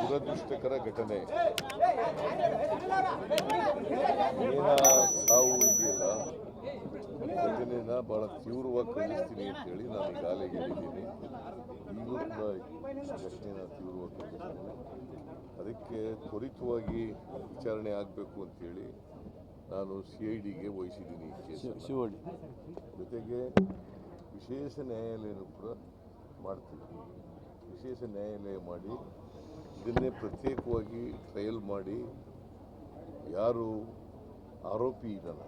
ದುರದೃಷ್ಟಕರ ಘಟನೆ. ಸಾವು ಇದೆಯಲ್ಲ? ಘಟನೆನ ಬಹಳ ತೀವ್ರವಾಗಿ ಖಂಡಿಸ್ತೀನಿ ಅಂತೇಳಿ ನಾನು ಈಗಾಗಲೇ ಹೇಳಿದ್ದೀನಿ. ಈಗಲೂ ಕೂಡ ಘಟನೆನ ತೀವ್ರವಾಗಿ ಖಂಡಿಸ್ತೀನಿ. ಅದಕ್ಕೆ ತ್ವರಿತವಾಗಿ ವಿಚಾರಣೆ ಆಗಬೇಕು ಅಂತೇಳಿ ನಾನು ಸಿ ಐ ಡಿಗೆ ವಹಿಸಿದ್ದೀನಿ ಜೊತೆಗೆ ವಿಶೇಷ ನ್ಯಾಯಾಲಯನೂ ಕೂಡ ಮಾಡ್ತೀವಿ. ವಿಶೇಷ ನ್ಯಾಯಾಲಯ ಮಾಡಿ, ಇದನ್ನೇ ಪ್ರತ್ಯೇಕವಾಗಿ ಟ್ರಯಲ್ ಮಾಡಿ, ಯಾರು ಆರೋಪಿ ಇದ್ದಾನೆ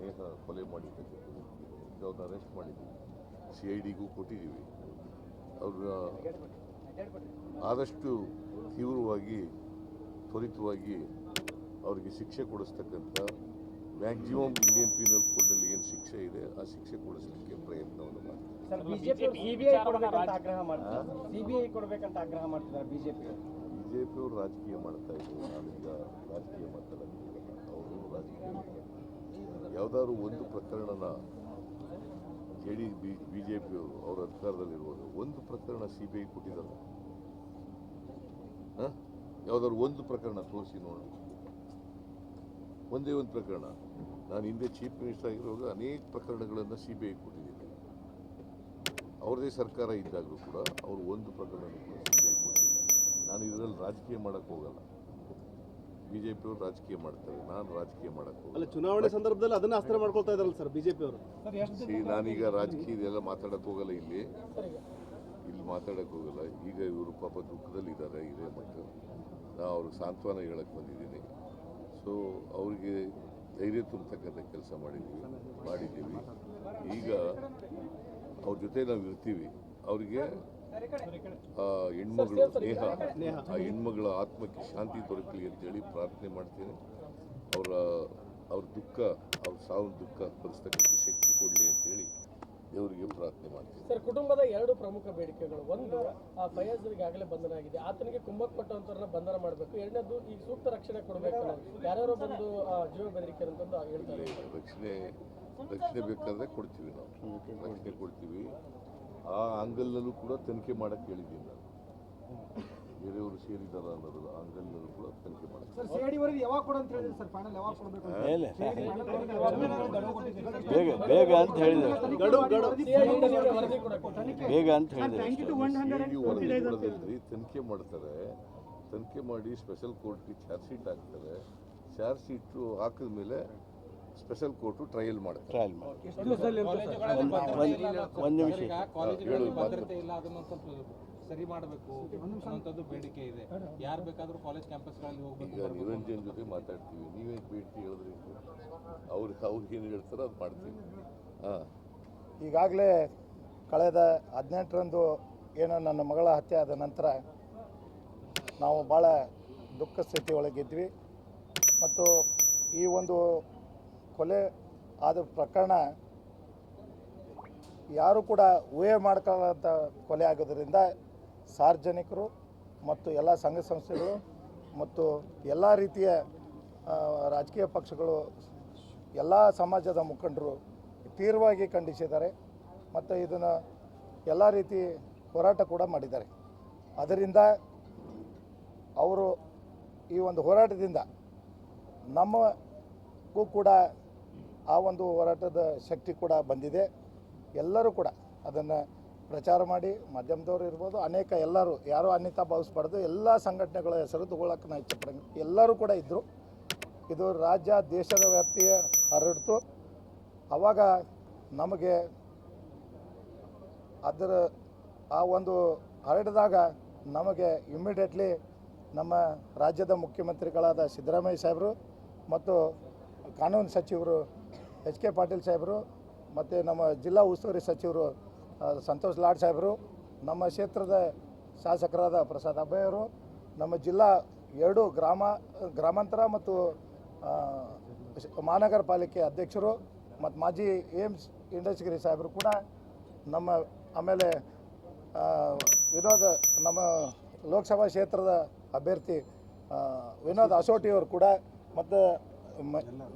ನೇಹ ಕೊಲೆ ಮಾಡಿದ್ದಕ್ಕೆ ಅವ್ರನ್ನ ಅರೆಸ್ಟ್ ಮಾಡಿದ್ದೀವಿ. ಸಿ ಐ ಡಿಗೂ ಕೊಟ್ಟಿದ್ದೀವಿ. ಅವ್ರನ್ನ ಆದಷ್ಟು ತೀವ್ರವಾಗಿ, ತ್ವರಿತವಾಗಿ ಅವರಿಗೆ ಶಿಕ್ಷೆ ಕೊಡಿಸ್ತಕ್ಕಂಥ ಮ್ಯಾಕ್ಸಿಮಮ್ ಇಂಡಿಯನ್ ಪೀನಲ್ ಕೋಡ್ನಲ್ಲಿ ಏನು ಶಿಕ್ಷೆ ಇದೆ ಆ ಶಿಕ್ಷೆ ಕೊಡಿಸ್ಲಿಕ್ಕೆ ಪ್ರಯತ್ನವನ್ನು ಮಾಡ್ತಾರೆ. ಸಿಬಿಐ ಕೊಡಬೇಕಂತ ಆಗ್ರಹ ಮಾಡ್ತಿದ್ದಾರೆ ಬಿಜೆಪಿ ಬಿ ಜೆ ಪಿಯವರು ರಾಜಕೀಯ ಮಾಡ್ತಾ ಇದ್ರು ನಾನೀಗ ರಾಜಕೀಯ ಮಾತಾಡೋದಿಲ್ಲ ಅವರು ರಾಜಕೀಯ ಯಾವ್ದಾದ್ರು ಯಾವುದಾದ್ರು ಒಂದು ಪ್ರಕರಣನ J D B B J ಪಿಯವರು ಅವರ ಅಧಿಕಾರದಲ್ಲಿರುವಾಗ ಒಂದು ಪ್ರಕರಣ ಸಿ ಬಿ ಐ ಕೊಟ್ಟಿದ್ದಾರೆ ಹಾಂ? ಯಾವುದಾದ್ರು ಒಂದು ಪ್ರಕರಣ ತೋರಿಸಿ ನೋಡಿ ಒಂದೇ ಒಂದು ಪ್ರಕರಣ. ನಾನು ಹಿಂದೆ ಚೀಫ್ ಮಿನಿಸ್ಟರ್ ಆಗಿರುವಾಗ ಅನೇಕ ಪ್ರಕರಣಗಳನ್ನು ಸಿ ಬಿ ಐ ಕೊಟ್ಟಿದ್ದೀನಿ. ಅವ್ರದೇ ಸರ್ಕಾರ ಇದ್ದಾಗಲೂ ಕೂಡ ಅವರು ಒಂದು ಪ್ರಕರಣ ಕೂಡ ಸಿ ಬಿ ಐ ಕೊಟ್ಟಿಲ್ಲ. ನಾನು ಇದರಲ್ಲಿ ರಾಜಕೀಯ ಮಾಡೋಕ್ಕೆ ಹೋಗಲ್ಲ. ಬಿ ಜೆ ಪಿಯವರು ರಾಜಕೀಯ ಮಾಡ್ತಾರೆ ನಾನು ರಾಜಕೀಯ ಮಾಡೋಕ್ಕೆ ಅಲ್ಲ ಹೋಗಲ್ಲ ಚುನಾವಣೆ ಸಂದರ್ಭದಲ್ಲಿ ಅದನ್ನ ಅಸ್ತ್ರ ಮಾಡ್ಕೊಳ್ತಾ ಇದಾರಲ್ಲ ಸರ್ ಬಿಜೆಪಿ ಅವರು ಸಿ ನಾನೀಗ ರಾಜಕೀಯ ಇದೆಲ್ಲ ಮಾತಾಡಕ್ಕೆ ಹೋಗಲ್ಲ ಇಲ್ಲಿ. ಇಲ್ಲಿ ಮಾತಾಡಕ್ಕೆ ಹೋಗಲ್ಲ. ಈಗ ಇವರು ಪಾಪ ದುಃಖದಲ್ಲಿದ್ದಾರೆ ಹಿರಿಯ ಮಕ್ಕಳು ನಾನು ಅವ್ರಿಗೆ ಸಾಂತ್ವನ ಹೇಳಕ್ಕೆ ಬಂದಿದ್ದೀನಿ. ಸೊ ಅವರಿಗೆ ಧೈರ್ಯ ತುಂಬತಕ್ಕಂಥ ಕೆಲಸ ಮಾಡಿದ್ದೀವಿ ಮಾಡಿದ್ದೀವಿ. ಈಗ ಅವ್ರ ಜೊತೆ ನಾವು ಇರ್ತೀವಿ. ಅವರಿಗೆ ಆ ಹೆಣ್ಮಗಳು ಸ್ನೇಹ, ಆ ಹೆಣ್ಮಗಳ ಆತ್ಮಕ್ಕೆ ಶಾಂತಿ ದೊರಕಲಿ ಅಂತೇಳಿ ಪ್ರಾರ್ಥನೆ ಮಾಡ್ತೀನಿ. ಅವರ, ಅವ್ರ ದುಃಖ, ಅವ್ರ ಸಾವಿನ ದುಃಖ ಭರಿಸ್ತಕ್ಕಂಥ ಶಕ್ತಿ ಕೊಡಲಿ ಅಂತೇಳಿ ದೇವರಿಗೆ ಪ್ರಾರ್ಥನೆ ಮಾಡ್ತೀವಿ ಸರ್ ಕುಟುಂಬದ ಎರಡು ಪ್ರಮುಖ ಬೇಡಿಕೆಗಳು. ಒಂದು ಆ ಫಯಾಜ್ರಿಗೆ ಆಗಲೇ ಬಂಧನ ಆಗಿದೆ. ಆತನಿಗೆ ಕುಂಭಕ್ ಪಟ್ಟಂತವ್ರನ್ನ ಬಂಧನ ಮಾಡಬೇಕು. ಎರಡನೇದು ಈ ಸೂಕ್ತ ರಕ್ಷಣೆ ಕೊಡಬೇಕು ಯಾರ್ಯಾರೋ ಬಂದು ಆ, ಜೀವ ಬೆದರಿಕೆ ಅಂತಂದು ಹೇಳ್ತಾರೆ. ರಕ್ಷಣೆ ರಕ್ಷಣೆ ಬೇಕಾದ್ರೆ ಕೊಡ್ತೀವಿ ನಾವು. ರಕ್ಷಣೆ ಕೊಡ್ತೀವಿ. ಆ ಆಂಗಲ್ನಲ್ಲೂ ಕೂಡ ತನಿಖೆ ಮಾಡಕ್ಕೆ ಹೇಳಿದ್ದೀನಿ ನಾನು. ಬೇರೆಯವರು ಸೇರಿದಾರ ಅನ್ನೋದು ಆಂಗಲ್ನಲ್ಲೂ ಕೂಡ ತನಿಖೆ ಮಾಡ್ತಾರೆ? ಬೇಗ ಬೇಗ ಅಂತ ಹೇಳಿದ್ರು ಗಡು ಗಡು CID ವರದಿ ಕೊಡಕ್ಕೆ ಬೇಗ ಅಂತ ಹೇಳಿದ್ರು Thank you to 100 CID ವರದಿ ಕೊಡೋದ್ರಲ್ಲಿ ತನಿಖೆ ಮಾಡ್ತಾರೆ ತನಿಖೆ ಮಾಡಿ ಸ್ಪೆಷಲ್ ಕೋರ್ಟ್ಗೆ ಚಾರ್ಜ್ ಶೀಟ್ ಹಾಕ್ತಾರೆ. ಚಾರ್ಜ್ ಶೀಟು ಹಾಕಿದ ಮೇಲೆ ಸ್ಪೆಷಲ್ ಕೋರ್ಟು ಟ್ರಯಲ್ ಮಾಡ್ತಾರೆ. ಟ್ರಯಲ್ ಮಾಡಿ ಒಂದು ಒಂದು ನಿಮಿಷ ಸರಿ ಮಾಡಬೇಕು ಅನ್ನೋಂಥದ್ದು ಬೇಡಿಕೆ ಇದೆ. ಯಾರು ಬೇಕಾದರೂ ಕಾಲೇಜ್ ಕ್ಯಾಂಪಸ್ಗಳಲ್ಲಿ ಹೋಗ್ಬೇಕು ನಿರಂಜನ್ ಜೊತೆ ಮಾತಾಡ್ತೀವಿ? ನೀವೇ ಬೇಡ್ತಿ ಹೇಳಿದ್ರಿ? ಅವ್ರು ಅವ್ರಿಗೆ ಏನು ಹೇಳ್ತಾರೋ ಅದು ಮಾಡ್ತೀವಿ. ಹಾಂ. ಈಗಾಗಲೇ ಕಳೆದ ಹದಿನೆಂಟರಂದು ಏನೋ ನನ್ನ ಮಗಳ ಹತ್ಯೆ ಆದ ನಂತರ ನಾವು ಭಾಳ ದುಃಖ ಸ್ಥಿತಿ ಒಳಗಿದ್ವಿ. ಮತ್ತು ಈ ಒಂದು ಕೊಲೆ ಆದ ಪ್ರಕರಣ ಯಾರು ಕೂಡ ಊಹೆ ಮಾಡ್ಕೊಳ್ಳೋಂಥ ಕೊಲೆ ಆಗೋದ್ರಿಂದ ಸಾರ್ವಜನಿಕರು ಮತ್ತು ಎಲ್ಲ ಸಂಘ ಸಂಸ್ಥೆಗಳು ಮತ್ತು ಎಲ್ಲ ರೀತಿಯ ರಾಜಕೀಯ ಪಕ್ಷಗಳು, ಎಲ್ಲ ಸಮಾಜದ ಮುಖಂಡರು ತೀವ್ರವಾಗಿ ಖಂಡಿಸಿದ್ದಾರೆ ಮತ್ತು ಇದನ್ನು ಎಲ್ಲ ರೀತಿ ಹೋರಾಟ ಕೂಡ ಮಾಡಿದ್ದಾರೆ. ಅದರಿಂದ ಅವರು ಈ ಒಂದು ಹೋರಾಟದಿಂದ ನಮಗೂ ಕೂಡ ಆ ಒಂದು ಹೋರಾಟದ ಶಕ್ತಿ ಕೂಡ ಬಂದಿದೆ. ಎಲ್ಲರೂ ಕೂಡ ಅದನ್ನು ಪ್ರಚಾರ ಮಾಡಿ ಮಾಧ್ಯಮದವರು ಇರ್ಬೋದು, ಅನೇಕ ಎಲ್ಲರೂ, ಯಾರೂ ಅನಿತಾ ಭಾವಿಸ್ಬಾರ್ದು ಎಲ್ಲ ಸಂಘಟನೆಗಳ ಹೆಸರು ತಗೊಳಕ್ಕೆ ನಾನು ಇಷ್ಟಪಡಂಗೆ ಎಲ್ಲರೂ ಕೂಡ ಇದ್ದರು ಇದು ರಾಜ್ಯ, ದೇಶದ ವ್ಯಾಪ್ತಿಯ ಹರಡ್ತು. ಆವಾಗ ನಮಗೆ ಅದರ ಆ ಒಂದು ಹರಡಿದಾಗ ನಮಗೆ ಇಮ್ಮಿಡಿಯೇಟ್ಲಿ ನಮ್ಮ ರಾಜ್ಯದ ಮುಖ್ಯಮಂತ್ರಿಗಳಾದ ಸಿದ್ದರಾಮಯ್ಯ ಸಾಹೇಬರು ಮತ್ತು ಕಾನೂನು ಸಚಿವರು ಎಚ್ ಕೆ ಪಾಟೀಲ್ ಸಾಹೇಬರು, ಮತ್ತು ನಮ್ಮ ಜಿಲ್ಲಾ ಉಸ್ತುವಾರಿ ಸಚಿವರು ಸಂತೋಷ್ ಲಾಡ್ ಸಾಹೇಬರು, ನಮ್ಮ ಕ್ಷೇತ್ರದ ಶಾಸಕರಾದ ಪ್ರಸಾದ್ ಅಭಯವರು ನಮ್ಮ ಜಿಲ್ಲಾ ಎರಡು ಗ್ರಾಮ, ಗ್ರಾಮಾಂತರ ಮತ್ತು ಮಹಾನಗರ ಪಾಲಿಕೆ ಅಧ್ಯಕ್ಷರು ಮತ್ತು ಮಾಜಿ ಏಮ್ಸ್ ಇಂಡಸ್ಟ್ರಿ ಸಾಹೇಬರು ಕೂಡ ನಮ್ಮ ಆಮೇಲೆ ವಿನೋದ ನಮ್ಮ ಲೋಕಸಭಾ ಕ್ಷೇತ್ರದ ಅಭ್ಯರ್ಥಿ ವಿನೋದ್ ಅಸೋಟಿಯವರು ಕೂಡ, ಮತ್ತು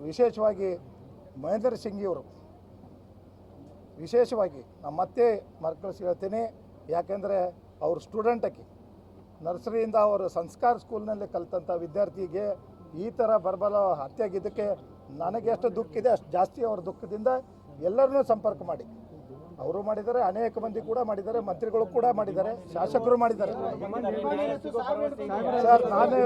ವಿಶೇಷವಾಗಿ ಮಹೇಂದ್ರ ಸಿಂಗಿಯವರು ವಿಶೇಷವಾಗಿ ನಾನು ಮತ್ತೆ ಮರ್ಕಳಿಸಿ ಹೇಳ್ತೀನಿ, ಯಾಕೆಂದರೆ ಅವ್ರ ಸ್ಟೂಡೆಂಟಕ್ಕೆ ನರ್ಸರಿಯಿಂದ ಅವರು ಸಂಸ್ಕಾರ ಸ್ಕೂಲ್ನಲ್ಲಿ ಕಲಿತಂಥ ವಿದ್ಯಾರ್ಥಿಗೆ ಈ ಥರ ಬರಬಲ ಹತ್ಯೆ ಆಗಿದ್ದಕ್ಕೆ ನನಗೆ ಎಷ್ಟು ದುಃಖ ಇದೆ, ಅಷ್ಟು ಜಾಸ್ತಿ ಅವ್ರ ದುಃಖದಿಂದ ಎಲ್ಲರನ್ನೂ ಸಂಪರ್ಕ ಮಾಡಿ. ಅವರು ಮಾಡಿದ್ದಾರೆ, ಅನೇಕ ಮಂದಿ ಕೂಡ ಮಾಡಿದ್ದಾರೆ, ಮಂತ್ರಿಗಳು ಕೂಡ ಮಾಡಿದ್ದಾರೆ, ಶಾಸಕರು ಮಾಡಿದ್ದಾರೆ. ಸರ್, ನಾನು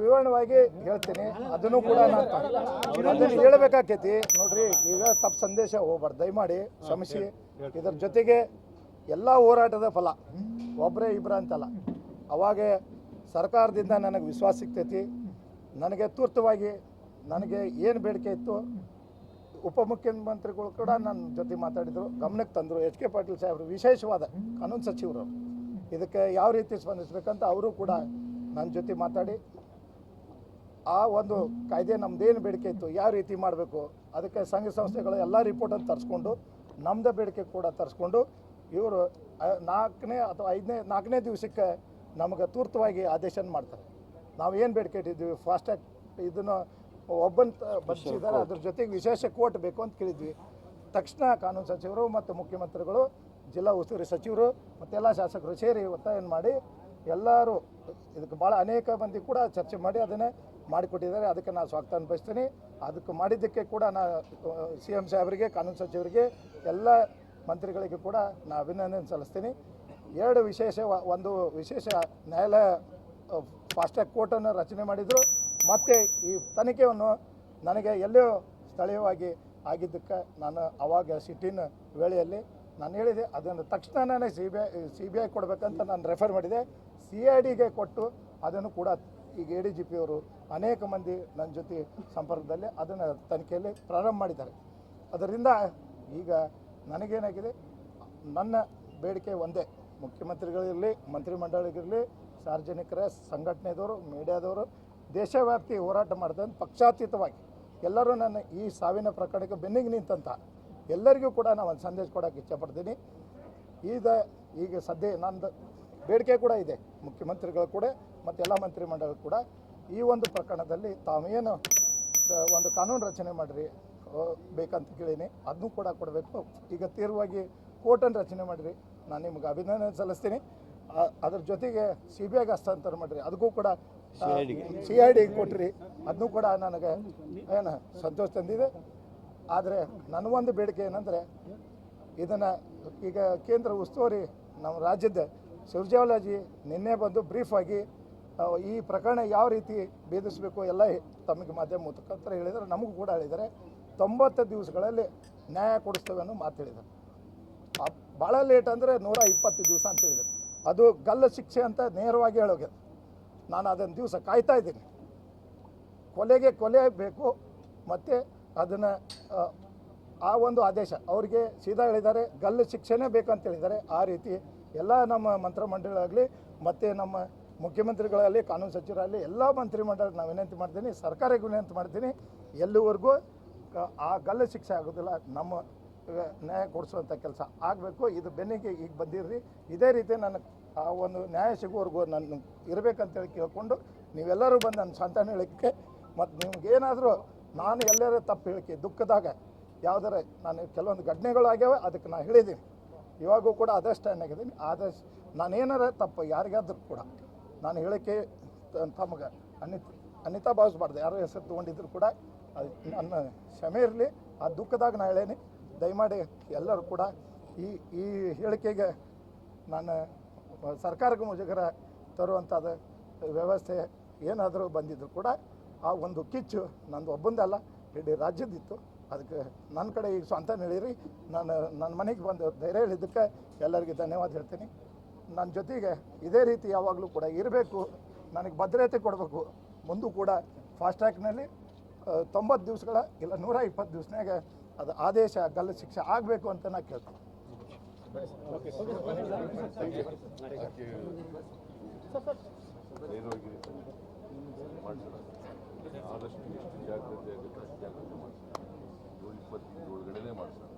ವಿವರಣವಾಗಿ ಹೇಳ್ತೀನಿ, ಅದನ್ನು ಕೂಡ ನಾನು ಹೇಳ್ಬೇಕಾಕೈತಿ ನೋಡ್ರಿ ಈಗ ತಪ್ಪು ಸಂದೇಶ ಹೋಗ್ಬಾರ್ದು. ದಯಮಾಡಿ ಕ್ಷಮಿಸಿ. ಇದ್ರ ಜೊತೆಗೆ ಎಲ್ಲ ಹೋರಾಟದ ಫಲ. ಒಬ್ಬರೇ ಇಬ್ಬರ ಅಂತಲ್ಲ. ಅವಾಗೆ ಸರ್ಕಾರದಿಂದ ನನಗೆ ವಿಶ್ವಾಸ ಸಿಗ್ತೈತಿ. ನನಗೆ ತುರ್ತವಾಗಿ ನನಗೆ ಏನು ಬೇಡಿಕೆ ಇತ್ತು. ಉಪಮುಖ್ಯಮಂತ್ರಿಗಳು ಕೂಡ ನನ್ನ ಜೊತೆ ಮಾತಾಡಿದರು. ಗಮನಕ್ಕೆ ತಂದರು. ಎಚ್ ಕೆ ಪಾಟೀಲ್ ಸಾಹೇಬರು ವಿಶೇಷವಾದ ಕಾನೂನು ಸಚಿವರು. ಇದಕ್ಕೆ ಯಾವ ರೀತಿ ಸ್ಪಂದಿಸಬೇಕಂತ ಅವರು ಕೂಡ ನನ್ನ ಜೊತೆ ಮಾತಾಡಿ. ಆ ಒಂದು ಕಾಯ್ದೆ ನಮ್ದೇನು ಬೇಡಿಕೆ ಇತ್ತು ಯಾವ ರೀತಿ ಮಾಡಬೇಕು ಅದಕ್ಕೆ ಸಂಘ ಸಂಸ್ಥೆಗಳು ಎಲ್ಲ ರಿಪೋರ್ಟನ್ನು ತರಿಸ್ಕೊಂಡು ನಮ್ಮದೇ ಬೇಡಿಕೆ ಕೂಡ ತರಿಸ್ಕೊಂಡು ಇವರು ನಾಲ್ಕನೇ ಅಥವಾ ಐದನೇ ನಾಲ್ಕನೇ ದಿವಸಕ್ಕೆ ನಮಗೆ ತೂರ್ತವಾಗಿ ಆದೇಶನ ಮಾಡ್ತಾರೆ. ನಾವು ಏನು ಬೇಡಿಕೆ ಇಟ್ಟಿದ್ವಿ ಫಾಸ್ಟ್ಯಾಗ್ ಇದನ್ನು ಒಬ್ಬನ ಬಸ್ಸಿದ್ದಾರೆ ಅದ್ರ ಜೊತೆಗೆ ವಿಶೇಷ ಕೋರ್ಟ್ ಬೇಕು ಅಂತ ಕೇಳಿದ್ವಿ. ತಕ್ಷಣ ಕಾನೂನು ಸಚಿವರು ಮತ್ತು ಮುಖ್ಯಮಂತ್ರಿಗಳು ಜಿಲ್ಲಾ ಉಸ್ತುವಾರಿ ಸಚಿವರು ಮತ್ತೆಲ್ಲ ಶಾಸಕರು ಸೇರಿ ಒತ್ತಾಯ ಮಾಡಿ ಎಲ್ಲರೂ ಇದಕ್ಕೆ ಭಾಳ ಅನೇಕ ಮಂದಿ ಕೂಡ ಚರ್ಚೆ ಮಾಡಿ ಅದನ್ನೇ ಮಾಡಿಕೊಟ್ಟಿದ್ದಾರೆ. ಅದಕ್ಕೆ ನಾನು ಸ್ವಾಗತ ಅನುಭವಿಸ್ತೀನಿ. ಅದಕ್ಕೆ ಮಾಡಿದ್ದಕ್ಕೆ ಕೂಡ ನಾ ಸಿ ಎಂ ಸಾಹೇಬರಿಗೆ, ಕಾನೂನು ಸಚಿವರಿಗೆ, ಎಲ್ಲ ಮಂತ್ರಿಗಳಿಗೆ ಕೂಡ ನಾ ಅಭಿನಂದನೆ ಸಲ್ಲಿಸ್ತೀನಿ. ಎರಡು ವಿಶೇಷ, ಒಂದು ವಿಶೇಷ ನ್ಯಾಯಾಲಯ ಫಾಸ್ಟ್ಯಾಗ್ ಕೋರ್ಟನ್ನು ರಚನೆ ಮಾಡಿದರು. ಮತ್ತು ಈ ತನಿಖೆಯನ್ನು ನನಗೆ ಎಲ್ಲೋ ಸ್ಥಳೀಯವಾಗಿ ಆಗಿದ್ದಕ್ಕೆ ನಾನು ಅವಾಗ ಸಿಟಿನ ವೇಳೆಯಲ್ಲಿ ನಾನು ಹೇಳಿದೆ. ಅದನ್ನು ತಕ್ಷಣ ನನಗೆ C B I, C B I ಕೊಡಬೇಕಂತ ನಾನು ರೆಫರ್ ಮಾಡಿದೆ. ಸಿ ಐ ಡಿಗೆ ಕೊಟ್ಟು ಅದನ್ನು ಕೂಡ ಈಗ ಎ ಡಿ ಜಿ ಪಿ ಅವರು ಅನೇಕ ಮಂದಿ ನನ್ನ ಜೊತೆ ಸಂಪರ್ಕದಲ್ಲಿ ಅದನ್ನು ತನಿಖೆಯಲ್ಲಿ ಪ್ರಾರಂಭ ಮಾಡಿದ್ದಾರೆ. ಅದರಿಂದ ಈಗ ನನಗೇನಾಗಿದೆ, ನನ್ನ ಬೇಡಿಕೆ ಒಂದೇ. ಮುಖ್ಯಮಂತ್ರಿಗಳಿರಲಿ ಮಂತ್ರಿಮಂಡಳಿಗಿರಲಿ ಸಾರ್ವಜನಿಕರ, ಸಂಘಟನೆದವರು, ಮೀಡಿಯಾದವರು, ದೇಶವ್ಯಾಪಿ ಹೋರಾಟ ಮಾಡಿದ ಪಕ್ಷಾತೀತವಾಗಿ ಎಲ್ಲರೂ ನನ್ನ ಈ ಸಾವಿನ ಪ್ರಕರಣಕ್ಕೆ ಬೆನ್ನಿಗೆ ನಿಂತಂತ ಎಲ್ಲರಿಗೂ ಕೂಡ ನಾನು ಒಂದು ಸಂದೇಶ ಕೊಡೋಕ್ಕೆ ಇಷ್ಟಪಡ್ತೀನಿ ಈಗ ಈಗ ಸದ್ಯ ನಂದು ಬೇಡಿಕೆ ಕೂಡ ಇದೆ. ಮುಖ್ಯಮಂತ್ರಿಗಳು ಕೂಡ ಮತ್ತು ಎಲ್ಲ ಮಂತ್ರಿಮಂಡಲ ಕೂಡ ಈ ಒಂದು ಪ್ರಕರಣದಲ್ಲಿ ತಾವೇನು ಸ ಒಂದು ಕಾನೂನು ರಚನೆ ಮಾಡಿರಿ ಬೇಕಂತ ಕೇಳೀನಿ. ಅದನ್ನು ಕೂಡ ಕೊಡಬೇಕು. ಈಗ ತೀರ್ವಾಗಿ ಕೋರ್ಟನ್ನು ರಚನೆ ಮಾಡಿರಿ. ನಾನು ನಿಮ್ಗೆ ಅಭಿನಂದನೆ ಸಲ್ಲಿಸ್ತೀನಿ. ಅದ್ರ ಜೊತೆಗೆ ಸಿ ಬಿ ಐಗೆ ಹಸ್ತಾಂತರ ಮಾಡಿರಿ. ಅದಕ್ಕೂ ಕೂಡ ಸಿ ಐ ಡಿ ಕೊಟ್ರಿ. ಅದನ್ನು ಕೂಡ ನನಗೆ ಏನು ಸಂತೋಷ ತಂದಿದೆ. ಆದರೆ ನನ್ನ ಒಂದು ಬೇಡಿಕೆ ಏನಂದರೆ ಇದನ್ನು ಈಗ ಕೇಂದ್ರ ಉಸ್ತುವಾರಿ ನಮ್ಮ ರಾಜ್ಯದ ಸುರ್ಜಾವಲಾಜಿ ನಿನ್ನೆ ಬಂದು ಬ್ರೀಫಾಗಿ ಆ, ಈ ಪ್ರಕರಣ ಯಾವ ರೀತಿ ಭೇದಿಸಬೇಕು ಎಲ್ಲ ತಮಗೆ ಮಾಧ್ಯಮ ಮುಖಾಂತರ ಹೇಳಿದರೆ ನಮಗೂ ಕೂಡ ಹೇಳಿದ್ದಾರೆ. ತೊಂಬತ್ತು ದಿವಸಗಳಲ್ಲಿ ನ್ಯಾಯ ಕೊಡಿಸ್ತೇವೆ ಅನ್ನೋ ಮಾತು ಹೇಳಿದರು ಭಾಳ ಲೇಟ್ ಅಂದರೆ ನೂರ ಇಪ್ಪತ್ತು ದಿವಸ ಅಂತ ಹೇಳಿದರು ಅದು ಗಲ್ಲ ಶಿಕ್ಷೆ ಅಂತ ನೇರವಾಗಿ ಹೇಳೋಗ್ಯದ ನಾನು ಅದನ್ನು ದಿವಸ ಕಾಯ್ತಾ ಇದ್ದೀನಿ. ಕೊಲೆಗೆ ಕೊಲೆ ಬೇಕು ಮತ್ತು ಅದನ್ನು, ಆ ಒಂದು ಆದೇಶ. ಅವರಿಗೆ ಸೀದಾ ಹೇಳಿದ್ದಾರೆ, ಗಲ್ಲು ಶಿಕ್ಷೆನೇ ಬೇಕಂತ ಹೇಳಿದ್ದಾರೆ. ಆ ರೀತಿ ಎಲ್ಲ ನಮ್ಮ ಮಂತ್ರಿಮಂಡಳಾಗಲಿ ಮತ್ತು ನಮ್ಮ ಮುಖ್ಯಮಂತ್ರಿಗಳಲ್ಲಿ, ಕಾನೂನು ಸಚಿವರಲ್ಲಿ ಎಲ್ಲ ಮಂತ್ರಿಮಂಡಲ ನಾವು ವಿನಂತಿ ಮಾಡ್ತೀನಿ, ಸರ್ಕಾರಕ್ಕೆ ವಿನಂತಿ ಮಾಡ್ತೀನಿ, ಎಲ್ಲಿವರೆಗೂ ಆ ಗಲ್ಲು ಶಿಕ್ಷೆ ಆಗೋದಿಲ್ಲ, ನಮ್ಮ ನ್ಯಾಯ ಕೊಡಿಸುವಂಥ ಕೆಲಸ ಆಗಬೇಕು, ಇದು ಬೆನ್ನಿಗೆ ಈಗ ಬಂದಿರ್ರಿ. ಇದೇ ರೀತಿ ನನ್ನ ಆ ಒಂದು ನ್ಯಾಯ ಸಿಗುವವರೆಗೂ ನಾನು ಇರಬೇಕಂತೇಳಿ ಕೇಳಿಕೊಂಡು, ನೀವೆಲ್ಲರೂ ಬಂದು ನನ್ನ ಸಂತಾನ ಹೇಳಿಕೆ ಮತ್ತು ನಿಮ್ಗೇನಾದರೂ ನಾನು ಎಲ್ಲರ ತಪ್ಪು ಹೇಳಿಕೆ, ದುಃಖದಾಗ ಯಾವ್ದಾರ ನಾನು ಕೆಲವೊಂದು ಘಟನೆಗಳು ಆಗ್ಯಾವ, ಅದಕ್ಕೆ ನಾನು ಹೇಳಿದ್ದೀನಿ. ಇವಾಗೂ ಕೂಡ ಅದೇ ಸ್ಟ್ಯಾಂಡ್ ಆಗಿದ್ದೀನಿ ಆದಷ್ಟು ನಾನೇನಾರ ತಪ್ಪು ಯಾರಿಗಾದ್ರೂ ಕೂಡ ನಾನು ಹೇಳೋಕ್ಕೆ ತಮಗೆ ಅನಿತ್, ಅನಿತಾ ಭಾವಿಸ್ಬಾರ್ದು. ಯಾರೋ ಹೆಸರು ತೊಗೊಂಡಿದ್ರು ಕೂಡ ನನ್ನ ಕ್ಷಮೆ ಇರಲಿ, ಆ ದುಃಖದಾಗ ನಾನು ಹೇಳೇನಿ. ದಯಮಾಡಿ ಎಲ್ಲರೂ ಕೂಡ ಈ ಈ ಹೇಳಿಕೆಗೆ ನಾನು ಸರ್ಕಾರಕ್ಕೆ ಮುಜುಗರ ತರುವಂಥದ್ದು ವ್ಯವಸ್ಥೆ ಏನಾದರೂ ಬಂದಿದ್ದರೂ ಕೂಡ ಆ ಒಂದು ಕಿಚ್ಚು ನಂದು ಒಬ್ಬಂದಲ್ಲ ಇಡೀ ರಾಜ್ಯದಿತ್ತು ಅದಕ್ಕೆ ನನ್ನ ಕಡೆ ಈಗ ಸ್ವಂತ ಹೇಳಿರಿ. ನಾನು ನನ್ನ ಮನೆಗೆ ಬಂದು ಧೈರ್ಯ ಹೇಳಿದ್ದಕ್ಕೆ ಎಲ್ಲರಿಗೂ ಧನ್ಯವಾದ ಹೇಳ್ತೀನಿ. ನನ್ನ ಜೊತೆಗೆ ಇದೇ ರೀತಿ ಯಾವಾಗಲೂ ಕೂಡ ಇರಬೇಕು. ನನಗೆ ಭದ್ರತೆ ಕೊಡಬೇಕು. ಮುಂದೂ ಕೂಡ ಫಾಸ್ಟ್ಯಾಗ್ನಲ್ಲಿ ತೊಂಬತ್ತು ದಿವಸಗಳ ಇಲ್ಲ, ನೂರ ಇಪ್ಪತ್ತು ದಿವಸನಾಗ ಅದು ಆದೇಶ, ಗಲ್ಲ ಶಿಕ್ಷೆ ಆಗಬೇಕು ಅಂತ ನಾನು ಕೇಳ್ತೀನಿ. ಆದಷ್ಟು ಜಾಗ್ರತೆ ಆಗುತ್ತೆ ಅಷ್ಟು ಜಾಗ್ರತೆ ಮಾಡ್ಸೋಣ